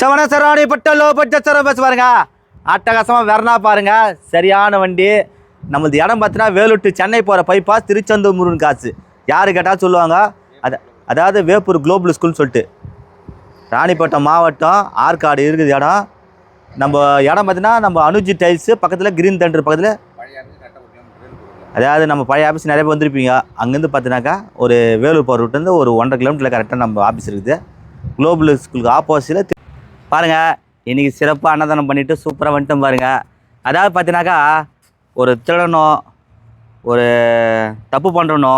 செவன சரவணி பட்ட low budget சரவ bus பாருங்க. அட்டகாசமாக வெறனா பாருங்க சரியான வண்டி. நம்மளது இடம் பார்த்தீங்கன்னா வேலூர் to சென்னை போகிற பைபாஸ் திருச்செந்தூர் முருகன் காசு. யார் கேட்டால் சொல்லுவாங்க? அது அதாவது வேப்பூர் குளோபல் ஸ்கூல்னு சொல்லிட்டு. ராணிப்பட்டம் மாவட்டம் ஆற்காடு இருக்குது இடம். நம்ம இடம் பார்த்தீங்கன்னா நம்ம அனுஜி டைல்ஸு பக்கத்தில் கிரீன் தண்டர் பக்கத்தில். அதாவது நம்ம பழைய ஆஃபீஸ் நிறைய பேர் வந்திருப்பீங்க. அங்கேருந்து பார்த்தினாக்கா ஒரு வேலூர் போகிற ரூட்லேருந்து ஒரு ஒன்றரை கிலோமீட்டரில் கரெக்டாக நம்ம ஆஃபீஸ் இருக்குது. குளோபல் ஸ்கூலுக்கு ஆப்போசிட்டில் பாருங்கள் இன்றைக்கி சிறப்பாக அன்னதானம் பண்ணிவிட்டு சூப்பராக வந்துட்டோம் பாருங்கள் அதாவது பார்த்தினாக்கா ஒரு திருடனோ ஒரு தப்பு பண்ணுறனோ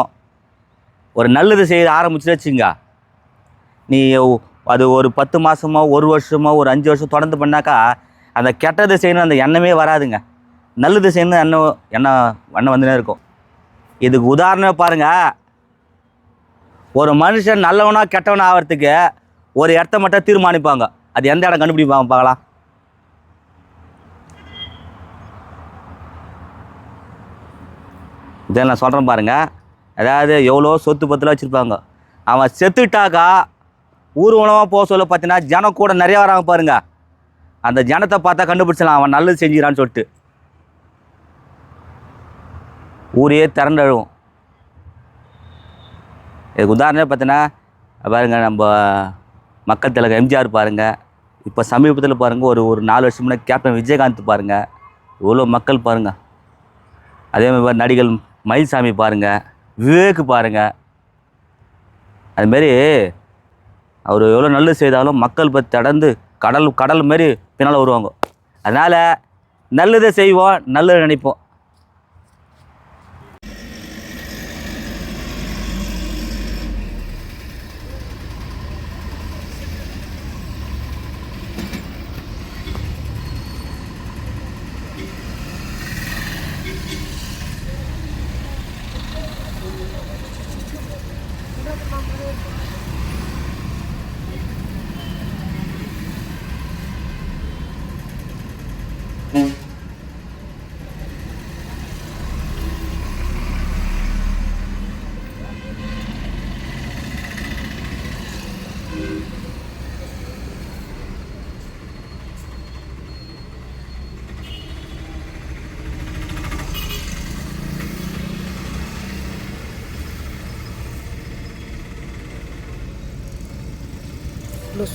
ஒரு நல்லது செய்ய ஆரம்பிச்சு வச்சுங்க நீ அது ஒரு பத்து மாதமோ ஒரு வருஷமோ ஒரு அஞ்சு வருஷம் தொடர்ந்து பண்ணாக்கா அந்த கெட்டது செய்யணும் அந்த எண்ணமே வராதுங்க. நல்லது செய்யணும் எண்ணம் எண்ணம் எண்ணம் வந்துனே இருக்கும். இதுக்கு உதாரணம் பாருங்கள் ஒரு மனுஷன் நல்லவனா கெட்டவனா ஆகிறதுக்கு ஒரு இடத்த மட்டும் தீர்மானிப்பாங்க. அது எந்த இடம் கண்டுபிடிப்பாங்க பார்க்கலாம். இதை நான் சொல்கிறேன் பாருங்கள் அதாவது எவ்வளோ சொத்து பத்தில் வச்சுருப்பாங்க. அவன் செத்துட்டாக்கா ஊர்வலமாக போக சொல்ல பார்த்தீங்கன்னா ஜனம் கூட நிறையா வராங்க பாருங்க. அந்த ஜனத்தை பார்த்தா கண்டுபிடிச்சலாம் அவன் நல்லது செஞ்சுக்கிறான்னு சொல்லிட்டு. ஊரே திறந்தழுவும் இதுக்கு உதாரணம் பார்த்தீங்கன்னா பாருங்க நம்ம மக்கள் தலைவர் எம்ஜிஆர் பாருங்கள் இப்போ சமீபத்தில் பாருங்கள் ஒரு ஒரு நாலு வருஷம் முன்னாடி கேப்டன் விஜயகாந்த் பாருங்கள் இவ்வளோ மக்கள் பாருங்கள் அதே மாதிரி பாரு நடிகர் மயில்சாமி பாருங்கள் விவேக் பாருங்கள் அதுமாரி அவர் எவ்வளோ நல்லது செய்தாலும் மக்கள் பற்றி தடந்து கடல் கடல் மாரி பின்னால் வருவாங்க. அதனால் நல்லதை செய்வோம் நல்லது நினைப்போம்.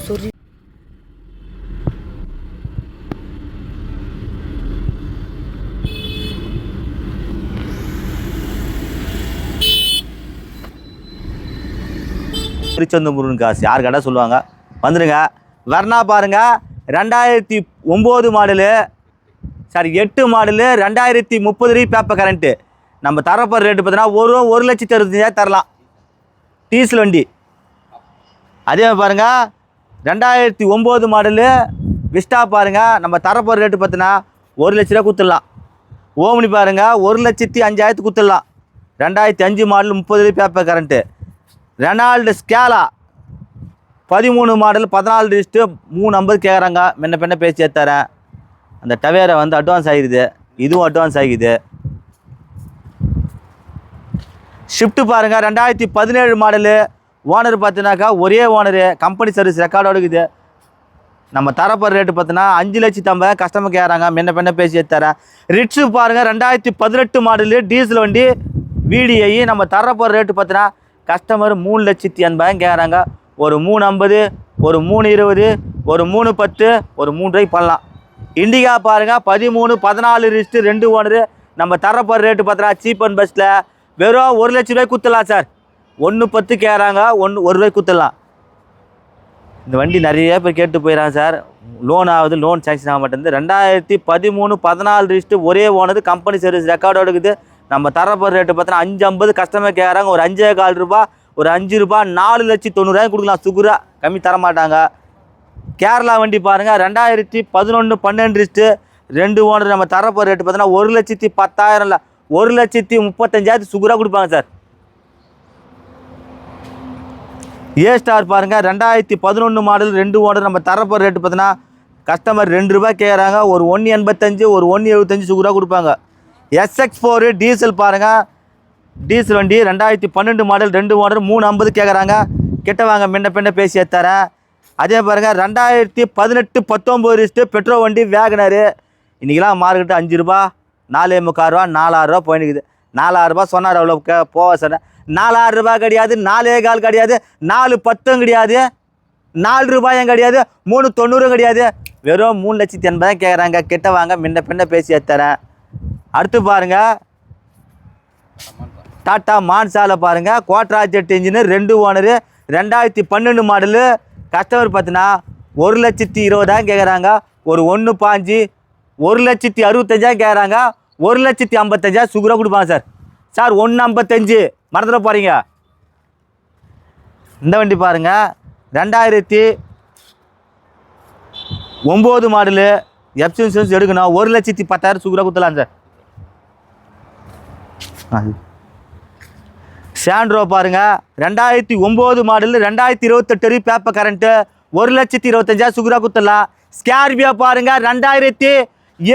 சொறி திருச்செந்தூர் முருகன் காசு. யார் கடை சொல்லுவாங்க? வந்துடுங்க வர்ணா பாருங்க. ரெண்டாயிரத்தி ஒம்பது மாடலு. சாரி எட்டு மாடலு. ரெண்டாயிரத்தி முப்பது ரீ பேப்பர் கரண்ட்டு நம்ம தரப்போகிற ரேட்டு பார்த்தீங்கன்னா ஒரு ஒரு லட்சத்தி அறுபத்தஞ்சாயிரம் தரலாம். டீசல் வண்டி. அதே மாதிரி பாருங்க. ரெண்டாயிரத்தி ஒம்பது மாடலு விஸ்டா பாருங்க. நம்ம தரப்போகிற ரேட்டு பார்த்தீங்கன்னா ஒரு லட்ச ரூபா கொடுத்துடலாம். ஓமினி பாருங்க ஒரு லட்சத்தி அஞ்சாயிரத்து கொடுத்துடலாம். ரெண்டாயிரத்தி அஞ்சு மாடல் முப்பது பேப்பர் கரண்ட்டு ரெனால்டு ஸ்கேலா பதிமூணு மாடல் பதினாலு லிஸ்ட்டு மூணு ஐம்பது கேட்குறாங்க முன்ன பின்ன பேசி ஏற்றுறேன் அந்த டவேரா வந்து அட்வான்ஸ் ஆகிடுது இதுவும் அட்வான்ஸ் ஆகிடுது ஷிஃப்ட்டு பாருங்கள் ரெண்டாயிரத்தி பதினேழு மாடலு ஓனர் பார்த்தினாக்கா ஒரே ஓனரு கம்பெனி சர்வீஸ் ரெக்கார்டோட இருக்குது. நம்ம தரப்பர் ரேட்டு பார்த்தோன்னா அஞ்சு லட்சத்தி ஐம்பது கஸ்டமர் கேட்குறாங்க முன்ன பின்ன பேசி தரேன். ரிட்ஸு பாருங்கள் ரெண்டாயிரத்தி பதினெட்டு மாடலு டீசல் வண்டி விடிஐ நம்ம தரப்பர் ரேட்டு பார்த்தோன்னா கஸ்டமர் மூணு லட்சத்தி எண்பதாயிரம் கேட்குறாங்க ஒரு மூணு ஐம்பது ஒரு மூணு இருபது ஒரு மூணு பத்து ஒரு மூணு ரூபாய்க்கு பண்ணலாம். இண்டிகா பாருங்கள் பதிமூணு பதினாலு ரிஸ்ட்டு ரெண்டு ஓனரு. நம்ம தரப்பர் ரேட்டு பார்த்தீங்கன்னா சீப் அண்ட் பெஸ்ட்டில் வெறும் ஒரு லட்ச ரூபாய்க்கு குத்தலாம் சார். ஒன்று பத்து கேட்குறாங்க ஒன்று ஒரு ரூபாய்க்கு குத்தலாம். இந்த வண்டி நிறைய பேர் கேட்டு போயிடறாங்க சார். லோன் ஆகுது லோன் சேங்ஷன் ஆக மாட்டேங்குது. ரெண்டாயிரத்தி பதிமூணு பதினாலு ரிஸ்ட்டு ஒரே ஓனது கம்பெனி சர்வீஸ் ரெக்கார்டோட இருக்குது. நம்ம தரப்போகிற ரேட்டு பார்த்தோன்னா அஞ்சு ஐம்பது கஸ்டமர் கேட்குறாங்க ஒரு அஞ்சே கால் ரூபா ஒரு அஞ்சு ரூபா நாலு லட்சத்தி தொண்ணூறாயிரம் கொடுக்கலாம். சுகுரா கம்மி தர மாட்டாங்க. கேரளா வண்டி பாருங்கள் ரெண்டாயிரத்தி பதினொன்று பன்னெண்டு ரிஸ்ட்டு ரெண்டு ஓனர் நம்ம தரப்போகிற ரேட்டு பார்த்தோன்னா ஒரு லட்சத்தி பத்தாயிரம் இல்லை ஒரு லட்சத்தி முப்பத்தஞ்சாயிரத்து சுகுரா கொடுப்பாங்க சார். ஏ ஸ்டார் பாருங்கள் ரெண்டாயிரத்தி பதினொன்று மாடல் ரெண்டு ஓனர் நம்ம தரப்போ ரேட்டு பார்த்தீங்கன்னா கஸ்டமர் ரெண்டு ரூபாய் கேட்குறாங்க ஒரு ஒன்று எண்பத்தஞ்சு ஒரு ஒன்று எழுபத்தஞ்சு சுகுரா கொடுப்பாங்க. எஸ்எக்ஸ் ஃபோரு டீசல் பாருங்கள் டீசல் வண்டி ரெண்டாயிரத்தி பன்னெண்டு மாடல் ரெண்டு ஓனர் மூணு ஐம்பது கேட்குறாங்க கிட்ட வாங்க முன்ன பின்ன பேசி தரேன் அதே பாருங்கள் ரெண்டாயிரத்தி பதினெட்டு பத்தொம்போது லிஸ்ட்டு பெட்ரோல் வண்டி வேகனரு இன்றைக்கெலாம் மார்க்கெட்டு அஞ்சு ரூபா நாலே முக்கால் ரூபா நாலாயிரரூபா போயினுக்குது நாலாயிரரூபா சொன்னார் அவ்வளோ க போவ சொன்னேன். நாலாயிரம் ரூபாய் கிடையாது நாலே கால் கிடையாது நாலு பத்தும் கிடையாது நாலு ரூபாயும் கிடையாது மூணு தொண்ணூறும் கிடையாது. வெறும் மூணு லட்சத்தி எண்பதாயிரம் கேட்குறாங்க கிட்ட வாங்க முன்ன பின்ன பேசி தரேன் அடுத்து பாருங்க. டாட்டா மான்சால பாருங்க. கோட்ராஜ் ஜெட் இன்ஜினு ரெண்டு ஓனரு ரெண்டாயிரத்தி பன்னெண்டு மாடலு கஸ்டமர் பார்த்தீங்கன்னா ஒரு லட்சத்தி இருபதாயிரம் கேட்குறாங்க ஒரு ஒன்று பாஞ்சு ஒரு லட்சத்தி அறுபத்தஞ்சாயிரம் கேட்குறாங்க ஒரு லட்சத்தி ஐம்பத்தஞ்சாயிரம் சுகராக கொடுப்பாங்க சார். சார் ஒன்று ஐம்பத்தஞ்சு மறந்துட போகிறீங்க இந்த வண்டி பாருங்க. ரெண்டாயிரத்தி ஒம்பது மாடலு எஃப் இன்சூரன்ஸ் எடுக்கணும். ஒரு லட்சத்தி பத்தாயிரம் சுகராக கொடுத்துலாம் சார். சாண்ட்ரோ பாருங்கள் ரெண்டாயிரத்தி ஒம்பது மாடல் ரெண்டாயிரத்தி இருபத்தெட்டு பேப்பர் கரண்ட்டு ஒரு லட்சத்தி இருபத்தஞ்சாயிரம் சுகுரா குத்தலாம். ஸ்கார்பியோ பாருங்கள் ரெண்டாயிரத்தி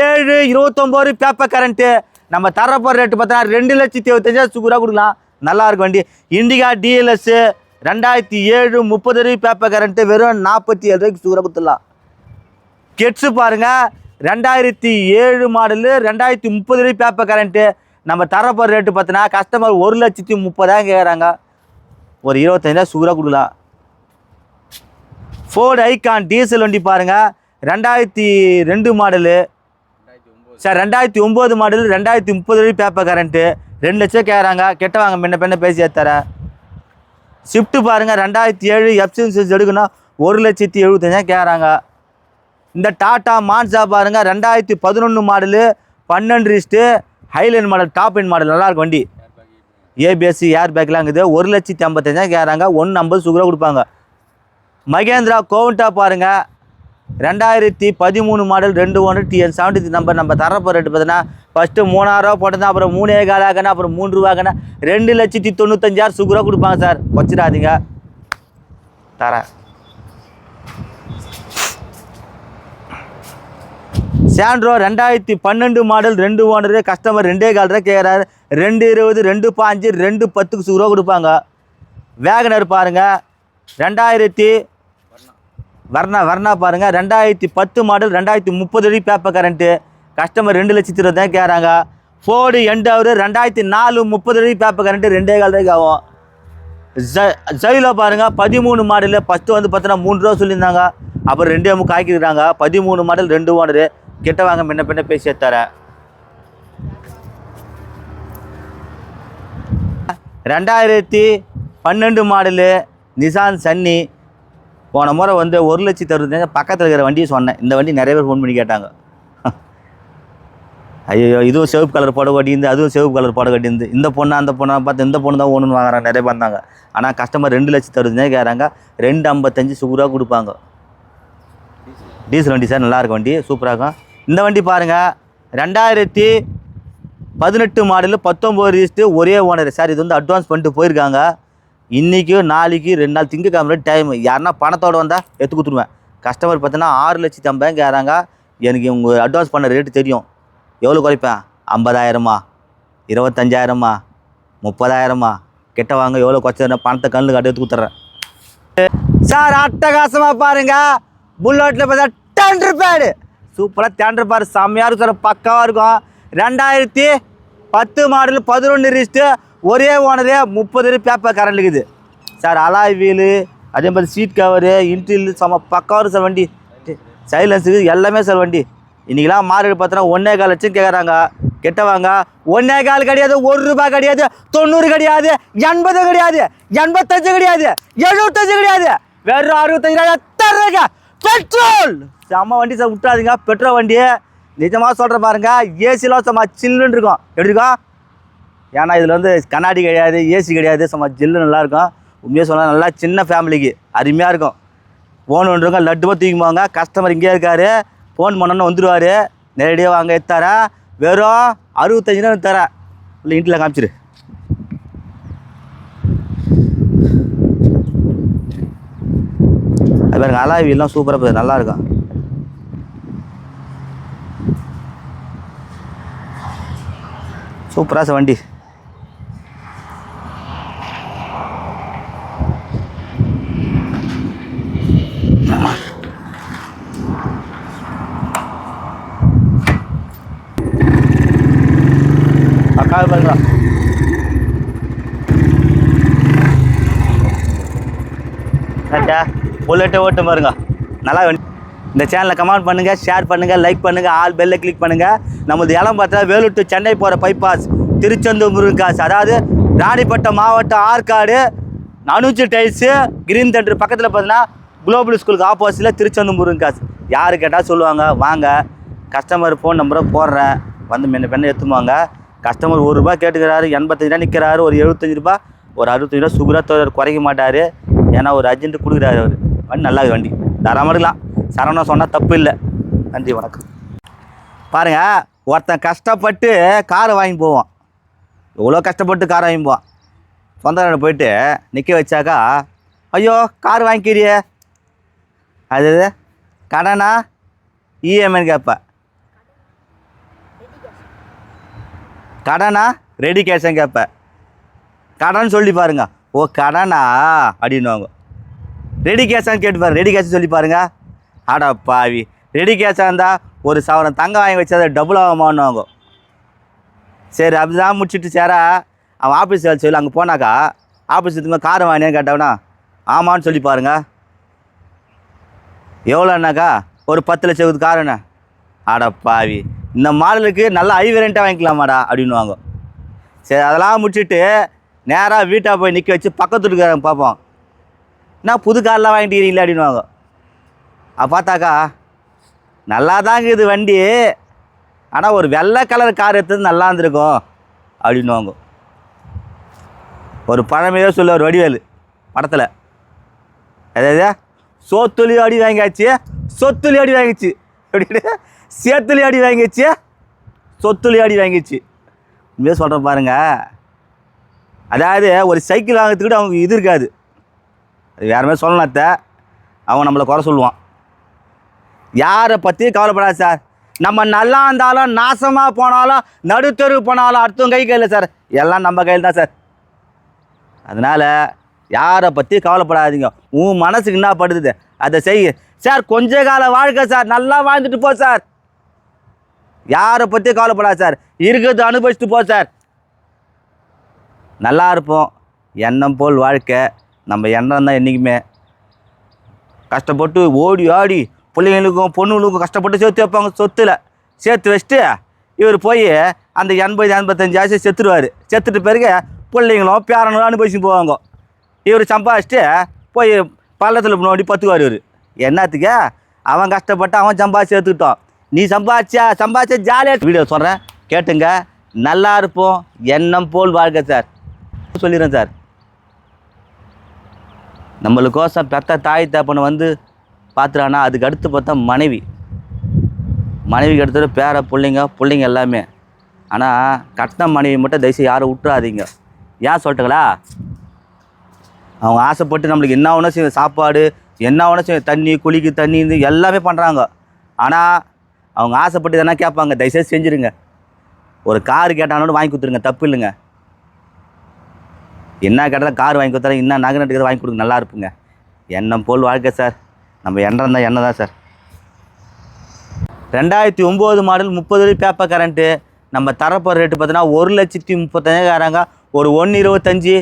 ஏழு இருபத்தொம்போது பேப்பர் கரண்ட்டு நம்ம தரப்போ ரேட்டு பார்த்தா ரெண்டு லட்சத்தி இருபத்தஞ்சாயிரம் சுகுரா கொடுக்கலாம். நல்லா இருக்கும் வண்டி. இண்டிகா டிஎல்எஸ்ஸு ரெண்டாயிரத்தி ஏழு முப்பது பேப்பர் கரண்ட்டு வெறும் நாற்பத்தி ஏழு ரூபாய்க்கு சுகுரா கொடுத்துடலாம். கெட்ஸு பாருங்க. ரெண்டாயிரத்தி ஏழு மாடலு ரெண்டாயிரத்தி முப்பது ரூபாய் பேப்பர் கரண்ட்டு நம்ம தரப்போகிற ரேட்டு பார்த்தோன்னா கஸ்டமர் ஒரு லட்சத்தி முப்பதாயிரம் கேட்குறாங்க ஒரு இருபத்தஞ்சாயிரம் சூறாக கொடுக்கலாம். ஃபோர்டு ஐகான் டீசல் வண்டி பாருங்க. ரெண்டாயிரத்தி ரெண்டு மாடலு சார் ரெண்டாயிரத்தி ஒம்பது மாடல் ரெண்டாயிரத்தி முப்பது ரூபாய் பேப்பர் கரண்ட்டு ரெண்டு லட்சம் கேட்குறாங்க கெட்ட வாங்க முன்ன பின்ன பேசி தரேன் ஷிஃப்ட்டு பாருங்கள் ரெண்டாயிரத்தி ஏழு எஃப்சின்சஸ் எடுக்கணும் ஒரு லட்சத்தி எழுபத்தஞ்சாயிரம் கேட்குறாங்க இந்த டாட்டா மான்சா பாருங்கள் ரெண்டாயிரத்தி பதினொன்று மாடலு பன்னெண்டு wrist highline model top end model நல்லாயிருக்கும் வண்டி. ஏபிஎஸ் ஏர் பேக்லாம் இருக்குது. ஒரு லட்சத்தி ஐம்பத்தஞ்சாயிரம் கேட்குறாங்க ஒன்று ஐம்பது சுகராக கொடுப்பாங்க. மகேந்திரா கோவண்டா பாருங்கள் ரெண்டாயிரத்தி பதிமூணு மாடல் ரெண்டு ஒன்று டிஎன் செவன்டி நம்பர் நம்ம தரப்போ ரேட்டு பார்த்தீங்கன்னா ஃபஸ்ட்டு மூணாயிரரூவா போட்டதான் அப்புறம் மூணே கால் ஆகணும் அப்புறம் மூணு ரூபாக்கணும் ரெண்டு லட்சத்தி தொண்ணூத்தஞ்சாயிரம் சுகராக கொடுப்பாங்க சார். வச்சிடாதீங்க. தரேன். சாண்ட்ரோ ரெண்டாயிரத்தி பன்னெண்டு மாடல் ரெண்டு ஓனரு கஸ்டமர் ரெண்டே கால் ரூபா கேட்குறாரு ரெண்டு இருபது ரெண்டு பாஞ்சு ரெண்டு பத்துக்கு சுரூபா கொடுப்பாங்க. வேகனர் பாருங்கள் ரெண்டாயிரத்தி வர்ணா வர்ணா பாருங்கள் ரெண்டாயிரத்தி பத்து மாடல் ரெண்டாயிரத்தி முப்பது அடி பேப்பர் கரண்ட்டு கஸ்டமர் ரெண்டு லட்சத்தி இருபதாயிரம் கேட்குறாங்க ஃபோர்டு எண்டவர் ரெண்டாயிரத்தி நாலு முப்பது அடி பேப்பர் கரண்ட்டு ரெண்டே கால் ரூபாய்க்கு ஆகும். ஜ ஜைலோ பாருங்க. பதிமூணு மாடலு ஃபஸ்ட்டு வந்து பார்த்தோன்னா மூணு ரூபா சொல்லியிருந்தாங்க. அப்புறம் ரெண்டே முக்கு ஆக்கிக்கிறாங்க பதிமூணு மாடல் ரெண்டு ஓனரு கிட்ட வாங்க முன்ன பின்ன பேசி தரேன் ரெண்டாயிரத்தி பன்னெண்டு மாடலு நிசான் சன்னி போன முறை வந்து ஒரு லட்சம் அறுபத்தஞ்சு பக்கத்தில் இருக்கிற வண்டியை சொன்னேன். இந்த வண்டி நிறைய பேர் ஃபோன் பண்ணி கேட்டாங்க. ஐயோ இதுவும் சிவப்பு கலர் புடவை கட்டியிருந்து அதுவும் சிவப்பு கலர் புடவை கட்டியிருந்து. இந்த பொண்ணு அந்த பொண்ணை பார்த்து இந்த பொண்ணு தான் ஒன்றுன்னு வாங்குறாங்க நிறைய பேர் இருந்தாங்க ஆனால் கஸ்டமர் ரெண்டு லட்சம் அறுபத்தஞ்சு கேட்குறாங்க ரெண்டு ஐம்பத்தஞ்சு சூப்பராக கொடுப்பாங்க. டீசல் வண்டி சார் நல்லாயிருக்கும் வண்டி சூப்பராக இருக்கும். இந்த வண்டி பாருங்கள் ரெண்டாயிரத்தி பதினெட்டு மாடலு பத்தொம்போது ரிஜிஸ்ட்டு ஒரே ஓனர் சார் இது வந்து அட்வான்ஸ் பண்ணிட்டு போயிருக்காங்க. இன்றைக்கும் நாளைக்கு ரெண்டு நாள் திங்கக்கிழமை டைம் யாருன்னா பணத்தோடு வந்தால் எடுத்து கொடுத்துருவேன். கஸ்டமர் பார்த்தீங்கன்னா ஆறு லட்சத்தி ஐம்பதாயிரம் கேட்குறாங்க. எனக்கு உங்கள் அட்வான்ஸ் பண்ண ரேட்டு தெரியும். எவ்வளோ குறைப்பேன்? ஐம்பதாயிரமா? இருபத்தஞ்சாயிரமா? முப்பதாயிரமா? கிட்ட வாங்க எவ்வளோ குறைச்சா பணத்தை கண்ணு காட்டி எடுத்து கொடுத்துட்றேன். சார் அட்டகாசமாக பாருங்க. புல்லட்டில் பார்த்தா டெண்டர் பேடு சூப்பராக டெண்டர் பேடு செம்மையாக இருக்கும் சார் பக்காவாக இருக்கும். ரெண்டாயிரத்தி பத்து மாடல் பதினொன்று ரிஸ்ட்டு ஒரே ஓனரே முப்பது பேப்பர் கரண்ட் இருக்குது. சார் அலாய் வீலு அதே மாதிரி சீட் கவரு இன்டீரியல் செம பக்கம் சார் வண்டி. சைலன்ஸுக்கு எல்லாமே சார் வண்டி. இன்றைக்கெலாம் மார்க்கெட் பார்த்தோன்னா ஒன்றே கால் லட்சம் கேட்குறாங்க கெட்டவாங்க ஒன்றே கால் கிடையாது ஒரு ரூபாய் கிடையாது தொண்ணூறு கிடையாது எண்பது கிடையாது எண்பத்தஞ்சு கிடையாது எழுபத்தஞ்சு கிடையாது. வெறும் அறுபத்தஞ்சு தர்றங்க. பெட்ரோல் செம்ம வண்டி சார் விட்டுறாதீங்க. பெட்ரோல் வண்டி நிஜமாக சொல்கிறேன் பாருங்க ஏசிலாம் சும்மா சில்லுன்னு இருக்கும். எப்படி இருக்கும்? ஏன்னா இதில் வந்து கண்ணாடி கிடையாது ஏசி கிடையாது சும்மா ஜில்லு நல்லா இருக்கும். உண்மையாக சொன்னால் நல்லா சின்ன ஃபேமிலிக்கு அருமையாக இருக்கும். ஃபோன் ஒன்றுங்க லட்டுமாக தூக்கி போவாங்க. கஸ்டமர் இங்கே இருக்கார். ஃபோன் பண்ணோன்னு வந்துடுவார் நேரடியாக வாங்க எடுத்தாரேன் வெறும் அறுபத்தஞ்சு ரூபா தரேன். இல்லை இன்ட்டில் காமிச்சிரு. அது பாருங்க அலாய் சூப்பராக போகுது. நல்லா இருக்கும். சூப்பராக சார் வண்டி கால் பாருங்க கரெக்டா புல்லட்டை ஓட்டு பாருங்க. நல்லா இந்த சேனலை கமெண்ட் பண்ணுங்கள் ஷேர் பண்ணுங்கள் லைக் பண்ணுங்க ஆல் பெல்ல கிளிக் பண்ணுங்கள் நம்மளது இடம் பார்த்தா வேலூர் டு சென்னை போகிற பைபாஸ் திருச்செந்தூர் முருகாஸ் அதாவது ராணிப்பட்டம் மாவட்டம் ஆற்காடு நனுச்சு டைல்ஸு கிரீன் தண்டர் பக்கத்தில் பார்த்தீங்கன்னா குளோபல் ஸ்கூலுக்கு ஆப்போசிட்டில் திருச்செந்தூர் முருகாஸ் யார் கேட்டால் சொல்லுவாங்க வாங்க கஸ்டமர் ஃபோன் நம்பரை போடுறேன். வந்து முன்ன பெண்ணை எடுத்துவாங்க கஸ்டமர் ஒரு ரூபா கேட்டுக்கிறாரு எண்பத்தஞ்சு ரூபா நிற்கிறாரு ஒரு எழுபத்தஞ்சு ரூபா ஒரு அறுபத்தஞ்சு ரூபா சுகுரத்தோட குறைக்க மாட்டார். ஏன்னா ஒரு அர்ஜென்ட்டு கொடுக்குறாரு அவர். வண்டி நல்லா வண்டி. தரமாக இருக்கலாம் சரவணம் சொன்னால் தப்பு இல்லை. நன்றி வணக்கம். பாருங்கள் ஒருத்தன் கஷ்டப்பட்டு காரை வாங்கி போவான். எவ்வளோ கஷ்டப்பட்டு காரை வாங்கி போவான். சொந்தக்காரன் போயிட்டு நிற்க வச்சாக்கா ஐயோ கார் வாங்கிக்கிறியே. அது கடனா? இஎம்ஐன்னு கேட்பேன் கடனா? ரெடி கேஷன் கேட்பேன் கடன் சொல்லி பாருங்க. ஓ கடனா? அப்படின்னுவாங்க. ரெடி கேஷான்னு கேட்டு பாரு ரெடி கேஷ் சொல்லி பாருங்க. ஆடா பாவி. ரெடி கேஷாக இருந்தால் ஒரு சவரன் தங்கம் வாங்கி வச்சா அதை டபுள் ஆகுமான்னுவாங்க. சரி அப்படிதான் முடிச்சுட்டு சேரா. அவன் ஆஃபீஸ் வேலை சொல்லி அங்கே போனாக்கா ஆஃபீஸ் எடுத்துமே காரை வாங்கினேன்னு கேட்டவனா ஆமான்னு சொல்லி பாருங்க. எவ்வளோனாக்கா ஒரு பத்து லட்சம் காருண்ணே அட பாவி. இந்த மாடலுக்கு நல்லா ஹை வேரியண்ட்டாக வாங்கிக்கலாமாடா அப்படின்வாங்க சரி அதெல்லாம் முடிச்சுட்டு நேராக வீட்டாக போய் நிற்க வச்சு பக்கத்து வீட்டுக்காரங்க பார்ப்போம் என்ன புது கார்லாம் வாங்கிட்டீங்களா அப்படின்வாங்க அப்போ பார்த்தாக்கா நல்லா தாங்க இது வண்டி. ஆனால் ஒரு வெள்ளை கலர் கார் எடுத்தது நல்லா இருந்திருக்கும். அப்படின்னுவாங்க. ஒரு பழமையோ சொல்லுவார் வடிவேலு படத்தில். அதாவது சோத்துலி அடி வாங்கியாச்சு. சொத்துலி அடி வாங்கிச்சு. அப்படின்னு சேத்துலி அடி வாங்கிச்சு சொத்துலி அடி வாங்கிச்சு உண்மையாக சொல்கிறேன் பாருங்கள் அதாவது ஒரு சைக்கிள் வாங்கிறதுக்கிட்ட அவங்க இது இருக்காது. அது வேறு மாதிரி சொல்லணும் அவன் நம்மளை குறை சொல்லுவான். யாரை பற்றியும் கவலைப்படாது சார் நம்ம நல்லா இருந்தாலும் நாசமாக போனாலும் நடுத்தரு போனாலும் அடுத்தவங்க கை கையில் சார் எல்லாம் நம்ம கையில் தான் சார் அதனால் யாரை பற்றி கவலைப்படாதீங்க. உன் மனசுக்கு என்ன படுது? அதை செய். சார் கொஞ்ச கால வாழ்க்கை சார் நல்லா வாழ்ந்துட்டு போ சார் யாரை பற்றி கவலைப்படாது சார் இருக்கிறது அனுபவிச்சுட்டு போ சார் நல்லா இருப்போம். எண்ணம் போல் வாழ்க்கை. நம்ம எண்ணம் தான் என்றைக்குமே கஷ்டப்பட்டு ஓடி ஆடி பிள்ளைங்களுக்கும் பொண்ணுங்களுக்கும் கஷ்டப்பட்டு சேர்த்து வைப்பாங்க. சொத்துல. சேர்த்து வச்சுட்டு இவர் போய் அந்த எண்பது எண்பத்தஞ்சு ஆசை செத்துருவார். செத்துட்டு பிறகு பிள்ளைங்களும் பேரனும் அனுபவிச்சு போவாங்க. இவர் சம்பாதிச்சுட்டு போய் பள்ளத்தில் நோண்டி பத்துக்குவார் இவர். என்னத்துக்கு? அவன் கஷ்டப்பட்டு அவன் சம்பாதிச்சு எடுத்துக்கிட்டோம் நீ சம்பாதிச்சா சம்பாதிச்சா ஜாலியாக வீடியோ சொல்கிறேன் கேட்டுங்க. நல்லா இருப்போம். எண்ணம் போல் வாழ்க்கை சார். சொல்லிடுறேன் சார். நம்மளுக்கோசம் பெத்த தாய் தப்பனை வந்து பார்த்துறானா அதுக்கு அடுத்து பார்த்தா மனைவி. மனைவிக்கு அடுத்தது பேர பிள்ளைங்க பிள்ளைங்க எல்லாமே. ஆனால் கட்டின மனைவி மட்டும் தயவுசெய்து யாரும் விட்டுறாதீங்க. ஏன் சொல்லட்டுங்களா? அவங்க ஆசைப்பட்டு நம்மளுக்கு என்ன ஒன்றும் செய்ய சாப்பாடு என்ன ஒன்றும் செய்ய தண்ணி குளிக்கு தண்ணி இது எல்லாமே பண்ணுறாங்க ஆனால் அவங்க ஆசைப்பட்டு எதனா கேட்பாங்க. தயவுசெய்து செஞ்சுருங்க. ஒரு கார் கேட்டாலும் வாங்கி கொடுத்துருங்க தப்பு இல்லைங்க. என்ன கேட்டாலும் கார் வாங்கி கொடுத்தாலும் என்ன நகை நட்டுக்கிறது வாங்கி கொடுங்க நல்லா இருப்புங்க. எண்ணம் போல் வாழ்க்கை சார். நம்ம எண்ணம் தான் எண்ணெய் தான் சார். ரெண்டாயிரத்தி ஒம்பது மாடல் முப்பது பேப்பர் கரண்ட்டு நம்ம தரப்போகிற ரேட்டு பார்த்தீங்கன்னா ஒரு லட்சத்தி முப்பத்தஞ்சாயிரங்க ஒரு ஒன்று இருபத்தஞ்சி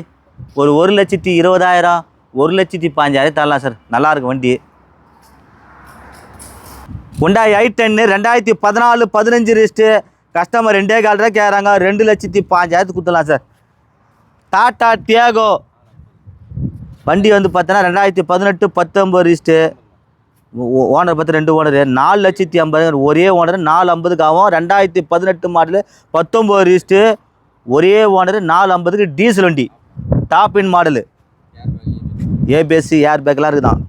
ஒரு ஒரு லட்சத்தி இருபதாயிரம் ஒரு லட்சத்தி பாஞ்சாயிரம் தரலாம் சார். நல்லா வண்டி. உண்டாய் ஐ டென்னு ரெண்டாயிரத்தி பதினாலு பதினஞ்சு ரிஸ்ட்டு கஸ்டமர் ரெண்டே கால் கேட்குறாங்க. ரெண்டு லட்சத்தி பாஞ்சாயிரத்துக்கு கொடுத்துலாம் சார். டாட்டா டியாகோ வண்டி வந்து பார்த்தோன்னா ரெண்டாயிரத்தி பதினெட்டு பத்தொம்பது ரிஸ்ட்டு ஓனர் பார்த்து ரெண்டு ஓனர். நாலு லட்சத்தி ஐம்பது ஒரே ஓனர் நாலு ஐம்பதுக்கு ஆகும். ரெண்டாயிரத்தி பதினெட்டு மாடலு பத்தொம்பது ரிஸ்ட்டு ஒரே ஓனர் நாலு ஐம்பதுக்கு டீசல் வண்டி. டாப் இன் மாடலு ஏபிஎஸ்சி ஏர் பேக்கெலாம் இருக்குதான்.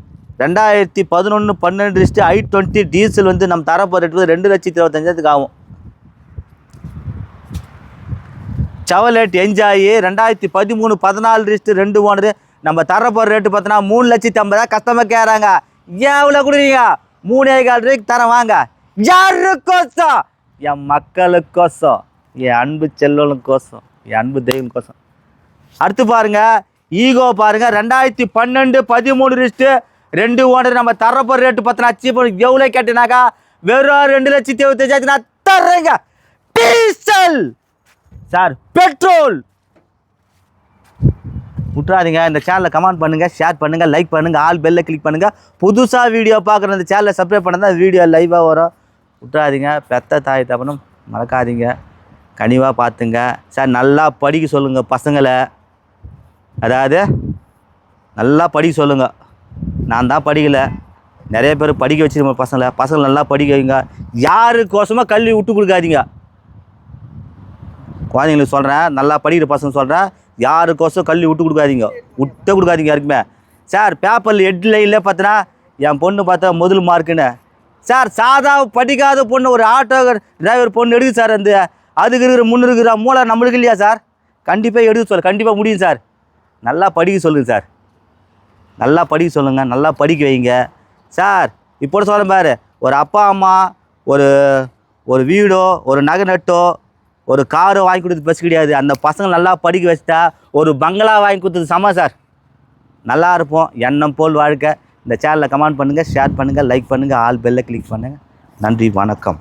ரெண்டாயிரத்தி பதினொன்று பன்னெண்டு ரிஸ்ட்டு ஐ டுவெண்ட்டி டீசல் வந்து நம்ம தரப்போ ரேட் ரெண்டு லட்சத்தி இருபத்தஞ்சாயிரத்துக்கு ஆகும். செவலேட் என்ஜாயி ரெண்டாயிரத்தி பதிமூணு பதினாலு ரிஸ்ட்டு ரெண்டு ஓனரு. நம்ம தரப்போகிற ரேட்டு பார்த்தோன்னா மூணு லட்சத்தி ஐம்பதா கஸ்டமர் கேட்குறாங்க ஏன் இவ்வளோ கொடுக்குறீங்க? மூணே கால் ரூபாய்க்கு தரேன் வாங்க. யாருக்கோசம்? என் மக்களுக்கோசம். என் அன்பு செல்வனுக்கோசம் என் அன்பு தெய்வம் கோசம் அடுத்து பாருங்க ஈகோ பாருங்க. ரெண்டாயிரத்தி பன்னெண்டு பதிமூணு ரிஸ்ட்டு ரெண்டு ஓனர். நம்ம தரப்போகிற ரேட்டு பார்த்தோன்னா சீப் எவ்வளோ கேட்டினாக்கா வெறும் ரெண்டு லட்சத்தி இருபத்தஞ்சாயிரத்தி நான் தர்றேங்க. டீசல்! Sir petrol! விட்றாதீங்க இந்த சேனலை கமெண்ட் பண்ணுங்கள் ஷேர் பண்ணுங்கள் லைக் பண்ணுங்கள் ஆல் பெல்லை கிளிக் பண்ணுங்கள் புதுசாக வீடியோ பார்க்குற இந்த சேனலை சப்ஸ்கிரைப் பண்ணால் தான் வீடியோ லைவாக வரும். விட்றாதீங்க பெத்த தாய் தப்பனும் மறக்காதீங்க. கனிவாக பார்த்துங்க. சார் நல்லா படிக்க சொல்லுங்கள் பசங்களை. அதாவது நல்லா படிக்க சொல்லுங்கள் நான் தான் படிக்கலை. நிறைய பேர் படிக்க வச்சுருக்கோம் பசங்களை. பசங்களை நல்லா படிக்க வைங்க. யாருக்கோசமாக கல்வி விட்டு கொடுக்காதீங்க. குழந்தைங்களுக்கு சொல்கிறேன் நல்லா படிக்கிற பசங்க சொல்கிறேன் யாருக்கோசம் கல்வி விட்டு கொடுக்காதீங்க. விட்டே கொடுக்காதீங்க யாருக்குமே. சார் பேப்பரில் ஹெட்லைனில் பார்த்தனா என் பொண்ணு பார்த்தா முதல் மார்க்குன்னு சார் சாதா படிக்காத பொண்ணு ஒரு ஆட்டோ டிரைவர் பொண்ணு எடுக்கு சார் அந்த. அதுக்கு இருக்கிற முன்னு இருக்கிற மூளை நம்மளுக்கு இல்லையா சார்? கண்டிப்பாக எடுக்க சொல்ல கண்டிப்பாக முடியும் சார். நல்லா படிக்க சொல்லுங்கள் சார். நல்லா படிக்க சொல்லுங்கள் நல்லா படிக்க வைங்க. சார் இப்போ சொல்ல பாரு ஒரு அப்பா அம்மா ஒரு ஒரு வீடோ ஒரு நகை நட்டோ ஒரு காரோ வாங்கி கொடுத்து பஸ் கிடையாது. அந்த பசங்க நல்லா படிக்க வச்சுட்டா ஒரு பங்களா வாங்கி கொடுத்தது சம சார் நல்லா இருப்போம். எண்ணம் போல் வாழ்க்கை இந்த சேனலில் கமெண்ட் பண்ணுங்கள் ஷேர் பண்ணுங்கள் லைக் பண்ணுங்கள் ஆல் பெல்லை கிளிக் பண்ணுங்கள் நன்றி வணக்கம்.